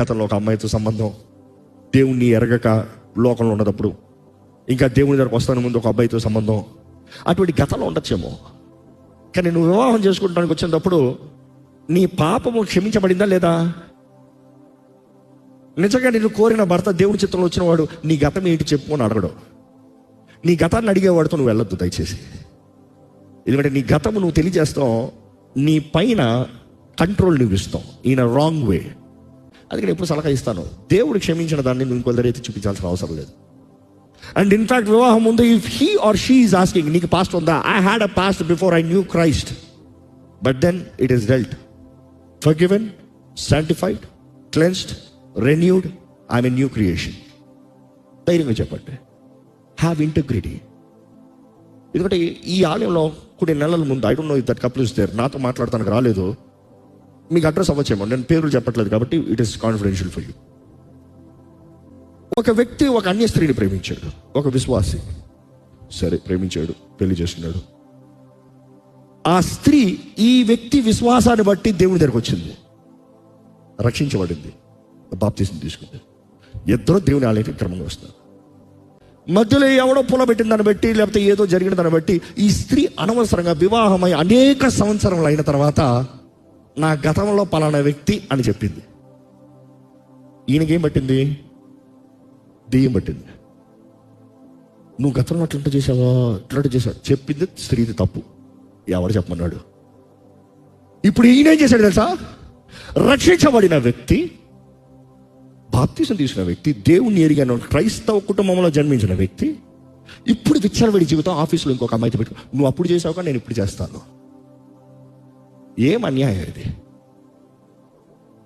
గతంలో ఒక అమ్మాయితో సంబంధం. దేవుణ్ణి ఎరగక లోకంలో ఉన్నదప్పుడు. ఇంకా దేవుని దగ్గరకు వస్తాను ముందు ఒక అబ్బాయితో సంబంధం. అటువంటి గతంలో ఉండొచ్చేమో. కానీ నువ్వు వివాహం చేసుకుంటానికి వచ్చినప్పుడు నీ పాపము క్షమించబడిందా లేదా? నిజంగా నేను కోరిన భర్త దేవుని చిత్రంలో వచ్చినవాడు నీ గతం ఏంటి చెప్పు అని అడగడు. నీ గతాన్ని అడిగేవాడితో నువ్వు వెళ్ళొద్దు దయచేసి. ఎందుకంటే నీ గతము నువ్వు తెలియజేస్తావు నీ పైన కంట్రోల్ నువ్వు ఇస్తావు. ఈయన రాంగ్ వే అందుకని ఎప్పుడు సలహా ఇస్తాను. దేవుడు క్షమించిన దాన్ని నువ్వు ఇంకొక అయితే చూపించాల్సిన అవసరం లేదు. అండ్ ఇన్ఫాక్ట్ వివాహం ముందు if he or she is asking నీకు పాస్ట్ ఉందా? I had a past before I knew Christ but then it is dealt forgiven sanctified cleansed renewed I'm a new creation ధైర్యంగా చెప్పండి. హ్యావ్ ఇంటగ్రిటీ ఎందుకంటే ఈ ఆలయంలో కొన్ని నెలల ముందు I don't know if that couple is there నాతో మాట్లాడటానికి రాలేదు. మీకు అడ్రస్ అవ్వచ్చేమో. నేను పేర్లు చెప్పట్లేదు కాబట్టి it is confidential for you ఒక వ్యక్తి ఒక అన్య స్త్రీని ప్రేమించాడు. ఒక విశ్వాసి. సరే ప్రేమించాడు పెళ్ళి చేస్తున్నాడు ఆ స్త్రీ ఈ వ్యక్తి విశ్వాసాన్ని బట్టి దేవుని దగ్గరకు వచ్చింది. రక్షించబడింది. బాప్తీసం తీసుకుంది. ఇద్దరు దేవుని ఆలయానికి క్రమంగా వస్తారు మధ్యలో ఎవడో పూల పెట్టిన దాన్ని బట్టి లేకపోతే ఏదో జరిగిన దాన్ని బట్టి ఈ స్త్రీ అనవసరంగా వివాహమై అనేక సంవత్సరములు అయిన తర్వాత నా గతంలో పలానా వ్యక్తి అని చెప్పింది. ఈయనకేం పట్టింది? దెయ్యం పట్టింది. నువ్వు గతంలో అట్లంట చేసావా అట్లంట చేసావు చెప్పింది స్త్రీది తప్పు. ఎవరు చెప్పమన్నాడు? ఇప్పుడు ఈయనేం చేశాడు తెలుసా? రక్షించబడిన వ్యక్తి బాప్తీసం తీసుకున్న వ్యక్తి దేవుణ్ణి ఎరిగిన క్రైస్తవ కుటుంబంలో జన్మించిన వ్యక్తి ఇప్పుడు విచ్చలవిడి జీవితం ఆఫీసులో ఇంకొక అమ్మాయితో పెట్టు నువ్వు అప్పుడు చేసావుగా నేను ఇప్పుడు చేస్తాను. ఏం అన్యాయం ఇది?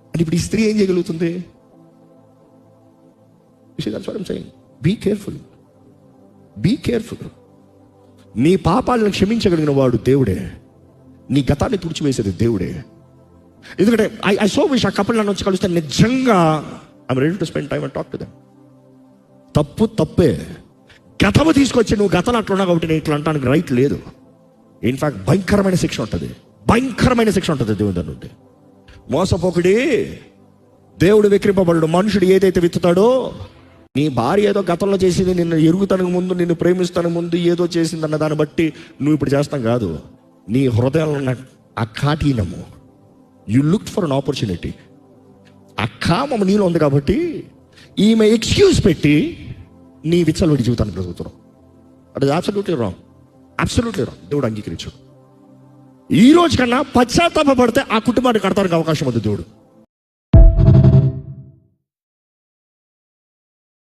అంటే ఇప్పుడు ఈ స్త్రీ ఏం చేయగలుగుతుంది? బీ కేర్ఫుల్ బీ కేర్ఫుల్ నీ పాపాలను క్షమించగలిగిన వాడు దేవుడే. నీ గతాన్ని తుడిచివేసేది దేవుడే. ఎందుకంటే ఐ ఐ సో విష్ ఆ కపుల్ నన్ను వచ్చి కలిస్తే నిజంగా I'm ready to spend time and talk to them తప్పు తప్పే. గతము తీసుకొచ్చి నువ్వు గతంలో అట్లున్నావు కాబట్టి నేను ఇట్లా అంటానికి రైట్ లేదు. ఇన్ఫాక్ట్ భయంకరమైన శిక్ష ఉంటుంది. భయంకరమైన శిక్ష ఉంటుంది దేవుని దాని నుండి. మోసపోకుడి దేవుడు విక్రింపబడు మనుషుడు ఏదైతే విత్తుతాడో నీ భార్య ఏదో గతంలో చేసింది నిన్ను ఎరుగుతానికి ముందు నిన్ను ప్రేమిస్తానికి ముందు ఏదో చేసిందన్న దాన్ని బట్టి నువ్వు ఇప్పుడు చేస్తాం కాదు. నీ హృదయంలో ఉన్న ఆ కాఠినము you look for an opportunity ఆ కామం నీలో ఉంది కాబట్టి ఈమె ఎక్స్క్యూజ్ పెట్టి నీ విచ్చలవిడి జీవితాన్ని బ్రతుకుతున్నావు. అది అబ్సల్యూట్లీ రాంగ్ అబ్సల్యూట్లీ రాంగ్ దేవుడు అంగీకరించాడు. ఈ రోజు కన్నా పశ్చాత్తాప పడితే ఆ కుటుంబానికి కడతానికి అవకాశం ఉంది దేవుడు.